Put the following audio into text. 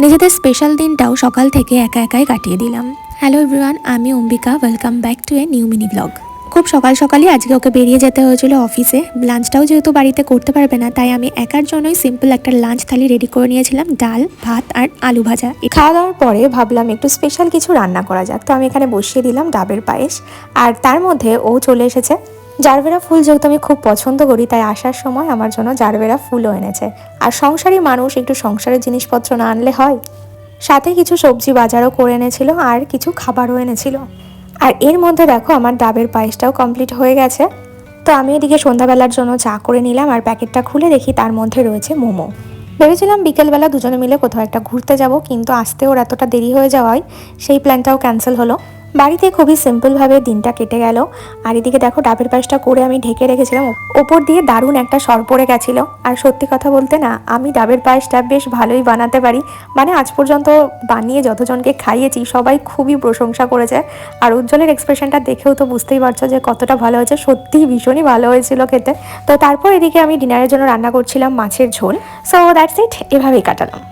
নিজেদের স্পেশাল দিনটাও সকাল থেকে একা একাই কাটিয়ে দিলাম। হ্যালো এভরিওয়ান আমি Ambika welcome back to a new mini blog খুব সকাল সকালই আজকে ওকে বেরিয়ে যেতে হয়েছিল অফিসে লাঞ্চটাও যেহেতু বাড়িতে করতে পারবে না, তাই আমি একার জন্যই সিম্পল একটা লাঞ্চ থালি রেডি করে নিয়েছিলাম, ডাল, ভাত আর আলু ভাজা। খাওয়া দাওয়ার পরে ভাবলাম একটু স্পেশাল কিছু রান্না করা যাক, তো আমি এখানে বসিয়ে দিলাম ডাবের পায়েস। আর তার মধ্যে ও চলে এসেছে জারবেরা ফুল যেহেতু আমি খুব পছন্দ করি, তাই আসার সময় আমার জন্য জারবেরা ফুলও এনেছে। আর সংসারী মানুষ একটু সংসারের জিনিসপত্র না আনলে হয়? সাথে কিছু সবজি বাজারও করে এনেছিল, আর কিছু খাবারও এনেছিল। আর এর মধ্যে দেখো আমার ডাবের পায়েসটাও কমপ্লিট হয়ে গেছে। তো আমি এদিকে সন্ধ্যাবেলার জন্য চা করে নিলাম, আর প্যাকেটটা খুলে দেখি তার মধ্যে রয়েছে মোমো। ভেবেছিলাম বিকেলবেলা দুজনে মিলে কোথাও একটা ঘুরতে যাব, কিন্তু আসতে ওর এতটা দেরি হয়ে যাওয়ায় সেই প্ল্যানটাও ক্যান্সেল হলো। বাড়িতে খুবই সিম্পলভাবে দিনটা কেটে গেল। আর এদিকে দেখো, ডাবের পায়েসটা করে আমি ঢেকে রেখেছিলাম। ওপর দিয়ে দারুণ একটা সর পড়ে গেছিল। আর সত্যি কথা বলতে না, আমি ডাবের পায়েসটা বেশ ভালোই বানাতে পারি। মানে আজ পর্যন্ত বানিয়ে যতজনকে খাইয়েছি, সবাই খুবই প্রশংসা করেছে। আর উজ্জ্বলের এক্সপ্রেশনটা দেখেও তো বুঝতেই পারছ যে কতটা ভালো হয়েছে। সত্যিই ভীষণই ভালো হয়েছিল খেতে। তো তারপর এদিকে আমি ডিনারের জন্য রান্না করছিলাম মাছের ঝোল। সো দ্যাটস ইট এভাবেই কাটালাম।